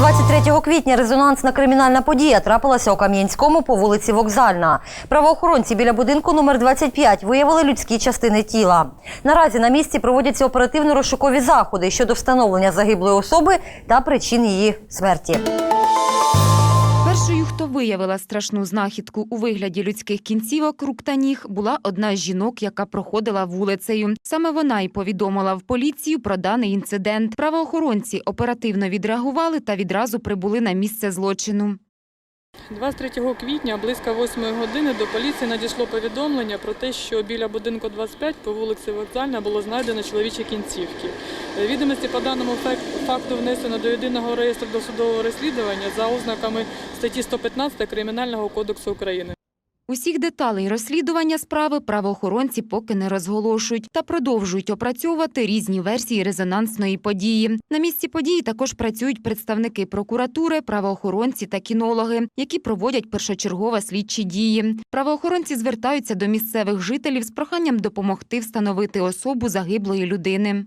23 квітня резонансна кримінальна подія трапилася у Кам'янському по вулиці Вокзальна. Правоохоронці біля будинку номер 25 виявили людські частини тіла. Наразі на місці проводяться оперативно-розшукові заходи щодо встановлення загиблої особи та причин її смерті. Хто виявила страшну знахідку у вигляді людських кінцівок, рук та ніг, була одна з жінок, яка проходила вулицею. Саме вона й повідомила в поліцію про даний інцидент. Правоохоронці оперативно відреагували та відразу прибули на місце злочину. 23 квітня близько 8 години до поліції надійшло повідомлення про те, що біля будинку 25 по вулиці Вокзальна було знайдено чоловічі кінцівки. Відомості по даному факту внесено до єдиного реєстру досудового розслідування за ознаками статті 115 Кримінального кодексу України. Усіх деталей розслідування справи правоохоронці поки не розголошують та продовжують опрацьовувати різні версії резонансної події. На місці події також працюють представники прокуратури, правоохоронці та кінологи, які проводять першочергово слідчі дії. Правоохоронці звертаються до місцевих жителів з проханням допомогти встановити особу загиблої людини.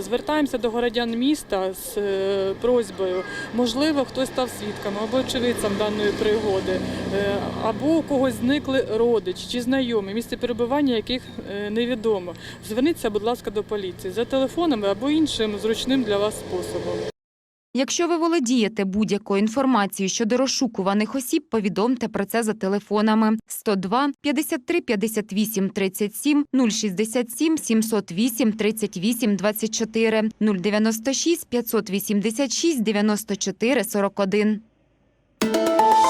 Звертаємося до городян міста з е, просьбою, можливо, хтось став свідками або очевидцем даної пригоди, е, або у когось зникли родич чи знайомі, місце перебування яких е, невідомо. Зверніться, будь ласка, до поліції за телефонами або іншим зручним для вас способом. Якщо ви володієте будь-якою інформацією щодо розшукуваних осіб, повідомте про це за телефонами 102 53 58 37 067 708 38 24 096 586 94 41.